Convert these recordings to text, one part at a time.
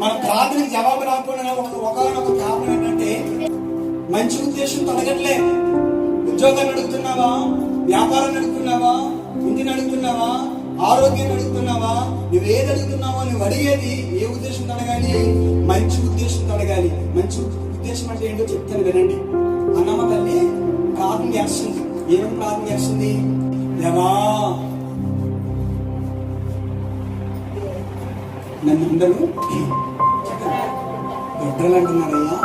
మన ప్రార్థనకి జవాబు రాకపోయినా ఒక ఒకనొక కారణం ఏంటంటే మంచి ఉద్దేశం తొలగట్లే. ఉద్యోగాన్ని అడుగుతున్నావా వ్యాపారాన్ని అడుగుతున్నావా ఇంటిని అడుగుతున్నావా ఆరోగ్యాన్ని అడుగుతున్నావా నువ్వు ఏది అడుగుతున్నావా నువ్వు అడిగేది ఏ ఉద్దేశం తొలగాలి? మంచి ఉద్దేశం తొలగాలి. మంచి ఉద్దేశం అంటే ఏంటో చెప్తాను వినండి. అన్నమ్మ తల్లి ప్రార్థన చేస్తుంది. ఏమేమి ప్రార్థన చేస్తుంది? దేవా నన్ను అందరూ గొడ్రలు అంటున్నారయ్యా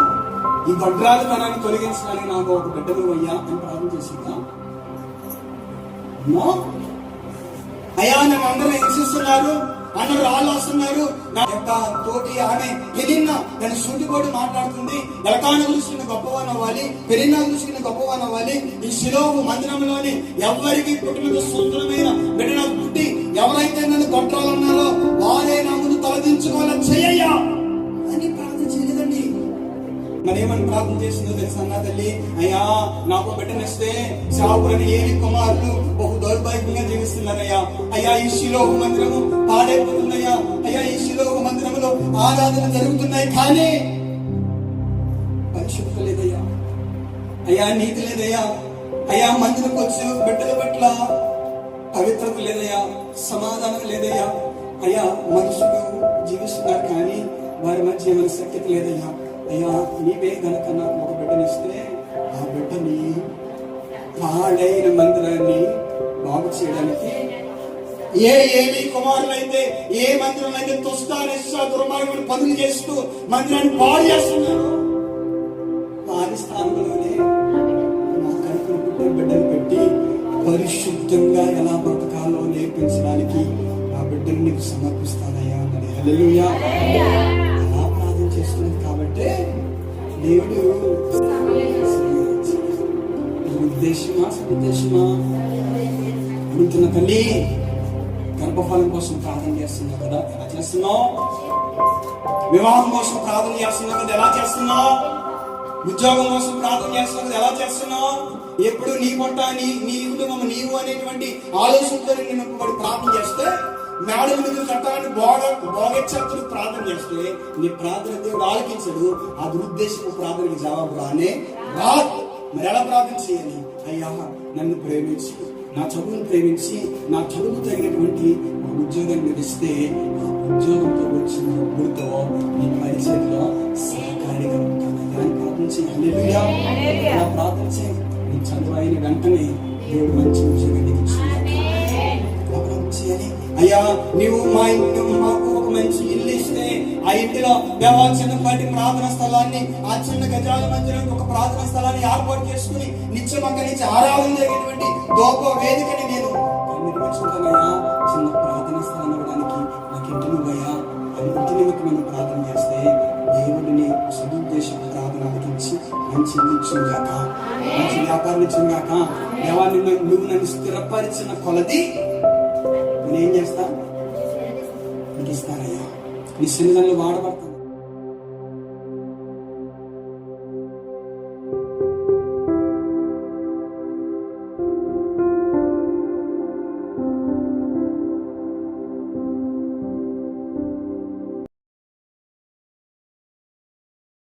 ఈ గొడ్రాలు తనాన్ని తొలగించడానికి నాకు ఒక బిడ్డలు అయ్యా అని ప్రార్థన చేసిందా అయ్యా నన్ను అందరూ హింసిస్తున్నారు అందరూ ఆలోస్తున్నారు నా యొక్క తోటి ఆమె పెరిన్న దాని సూటిపోటు మాట్లాడుతుంది. ఎలకాన చూసుకున్న గొప్పవాన్ అవ్వాలి పెరిన్న చూసుకున్న గొప్పవాన్ అవ్వాలి ఈ శిలోపు మందిరంలోని ఎవరికి పుట్టిన సుందరమైన బిడ్డ పుట్టి ఎవరైతే నన్ను కొట్టాలన్నారో ముందు తలదించుకోవాలని అని ప్రార్థన చేయలేదండి. మరేమని ప్రార్థన చేసిందో తెలుసా అన్న తల్లి? అయ్యా నాకు బిడ్డనిస్తే శాపురని ఏమి కుమారులు బహు దౌర్భాగ్యంగా జీవిస్తున్నారయ్యా. అయ్యా ఈ శిలోహ మందిరము పాడైపోతుందయ్యా. అయ్యా ఈ శిలోహ మందిరములో ఆరాధన జరుగుతున్నాయి కానీ పరిశుభ్రత లేదయ్యా. అయ్యా నీతి లేదయ్యా. అయ్యా మందిరకు వచ్చి బిడ్డల పట్ల పవిత్రత లేదయ్యా. సమాధానం లేదయ్యా. అయ్యా మనుషులు జీవిస్తున్నారు కానీ వారి మధ్య ఏమైనా సఖ్యత లేదయ్యా. అయ్యా నీవే గనక నాకు ఒక బిడ్డనిస్తే ఆ బిడ్డని పాడైన మందిరాన్ని బాగు చేయడానికి ఏ ఏమి కుమారులైతే ఏ మందిరం అయితే తుస్తానిస్తా నిస్సా పనులు చేస్తూ మందిరాన్ని పాడు చేస్తున్నారు వారి స్థానంలోనే నా కడుపును పుట్టిన బిడ్డను పెట్టి పరిశుద్ధంగా ఎలా బ్రతకాలో నేర్పించడానికి బిడ్డను నీకు సమర్పిస్తానయ్యా అన్నది హల్లెలూయా. అలా ప్రార్థన చేస్తుంది కాబట్టి దేవుడు ఉద్దేశమా సదుద్దేశమా? అడుగుతున్న తల్లి గర్భఫలం కోసం ప్రార్థన చేస్తున్నావు కదా. ఎలా చేస్తున్నావు? వివాహం కోసం ప్రార్థన చేస్తున్నావు కదా. ఎలా చేస్తున్నావు? ఉద్యోగం కోసం ప్రార్థన చేస్తున్నావు కదా. ఎలా చేస్తున్నావు? ఎప్పుడు నీ పొట్ట నీ నీ కుటుంబం నీవు అనేటువంటి ఆలోచనతో నేను ప్రార్థన చేస్తే మేడం మీద చట్టాన్ని బోగ బోగెచ్చతులు ప్రార్థన చేస్తే నీ ప్రార్థన దేవుడు ఆలకించడు. ఆ దురుద్దేశపు ప్రార్థనకి జవాబు రానే రాదు. మరి ఎలా ప్రార్థన చేయాలి? అయ్యా నన్ను ప్రేమించి నా చదువును ప్రేమించి నా చదువు తగినటువంటి ఉద్యోగం ఇస్తే ఆ ఉద్యోగంతో వచ్చిన డబ్బులతో నీ పరిచయంలో సహకారిగా ఉంటాను. అని ప్రార్థన చేయాలి ప్రార్థన చేయి. నీ చదువు అయిన వెంటనే దేవుడు మంచి ఉద్యోగం ఇచ్చింది చేయాలి. అయ్యా నీవు మా ఇంటి మాకు ఒక మంచి ఇల్లు ఇస్తే ఆ ఇంటిలో దేవా బట్టి ప్రార్థన స్థలాన్ని ఆ చిన్న గజాల మధ్యలో ఒక ప్రార్థన స్థలాన్ని ఏర్పాటు చేసుకుని నిత్యం అక్కడి నుంచి ఆరాధన జరిగినటువంటి దోప వేదికని నేను నిర్మించుకుంటానయ్యా. చిన్న ప్రార్థన స్థలం అవ్వడానికి నాకు ఇంటి నువ్వయ్యా అని ఇంటి నిమిత్తం మనం ప్రార్థన చేస్తే దేవుడిని సదుద్దేశ ప్రార్థన ఆలకించి మంచి ఇల్లు గాక మంచి వ్యాపారం ఇచ్చిందాక గాక దేవా నువ్వు నన్ను స్థిరపరిచిన కొలది నేనేం చేస్తా? నీకు ఇస్తానయ్యా. నీ సన్నిధానంలో వాడబడతాను.